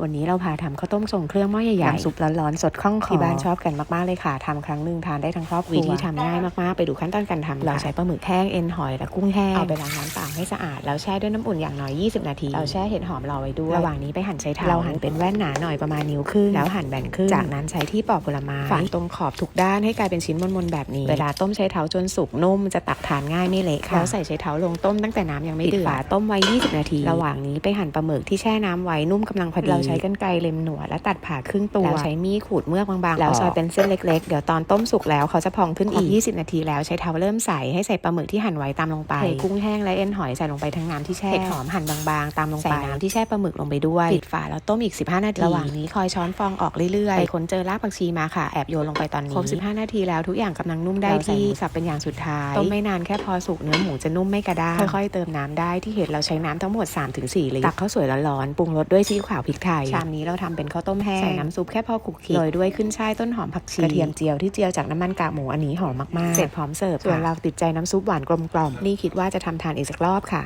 วันนี้เราพาทำข้าวต้มทรงเครื่องหม้อใหญ่ๆน้ำซุปร้อนๆ สดคล่องคอที่บ้านชอบกันมาก ๆ เลยค่ะทำครั้งหนึ่งทานได้ทั้งครอบครัววิธีทำง่ายมาก ๆ ไปดูขั้นตอนการทำเราใช้ปลาหมึกแห้งเอ็นหอยและกุ้งแห้ง เอาไปล้างน้ำเปล่าให้สะอาด แล้วแช่ด้วยน้ำอุ่นอย่างน้อย 20 นาที เราแช่เห็ดหอมรอไว้ด้วย ระหว่างนี้ไปหั่นใช้เท้าเราหั่นเป็นแว่นหนาหน่อยประมาณนิ้วครึ่งแล้วหั่นแบ่งครึ่งจากนั้นใช้ที่ปอกผลไม้ฝานตรงขอบทุกด้านให้กลายเป็นชิ้นมนๆแบบนี้ เวลาต้มใช้เท้าจนสุกนุ่มจะตักทานง่ายไม่เละค่ะแล้วใส่ใช้เท้าลงต้มตั้งแต่น้ำยังไม่เดือดฝาต้มไว้ 20 นาที ระหว่างนี้ไปหั่นปลาหมึกที่แช่น้ำไว้นุ่มกำลังพอดีเราใช้กรรไกรเล็มหนวดและตัดผ่าครึ่งตัวแล้วใช้มีดขูดเมือกบางๆ แล้วซอยเป็นเส้นเล็กๆ เดี๋ยวตอนต้มสุกแล้วเขาจะพองขึ้นอีก 20 นาทีแล้วใช้เท้าเริ่มใส่ให้ใส่ปลาหมึกที่หั่นไว้ตามลงไปเทกุ้งแห้งและเอ็นหอยใส่ลงไปทั้งน้ำที่แช่เห็ดหอมหั่นบางๆ ตามลงไปใส่น้ำที่แช่ปลาหมึกลงไปด้วยปิดฝาแล้วต้มอีก 15 นาที ระหว่างนี้คอยช้อนฟองออกเรื่อยๆไปค้นเจอรากผักชีมาค่ะแอบโยนลงไปตอนนี้ครบ15 นาทีแล้วทุกอย่างกำลังนุ่มได้ที่สับเป็นอย่างสุดท้ายต้มไม่นานแค่พอสุกเนื้อหมูจะนุ่มไม่กระด้างค่อยๆเติมน้ำได้ที่เห็ดเราใช้น้ำทั้งหมด 3-4ลิตรตักข้าวสวยร้อนๆปรุงรสด้วยซีอิ๊วขาวพริกไทยชามนี้เราทำเป็นข้าวต้มแห้งใส่น้ำซุปแค่พอคลุกคลิกโรยด้วยขึ้นช่ายต้นหอมผักชีกระเทียมเจียวที่เจียวจากน้ำมันกากหมูอันนี้หอมมากๆเสร็จพร้อมเสิร์ฟส่วนเราติดใจน้ำซุปหวานกลมๆนี่คิดว่าจะทำทานอีกสักรอบค่ะ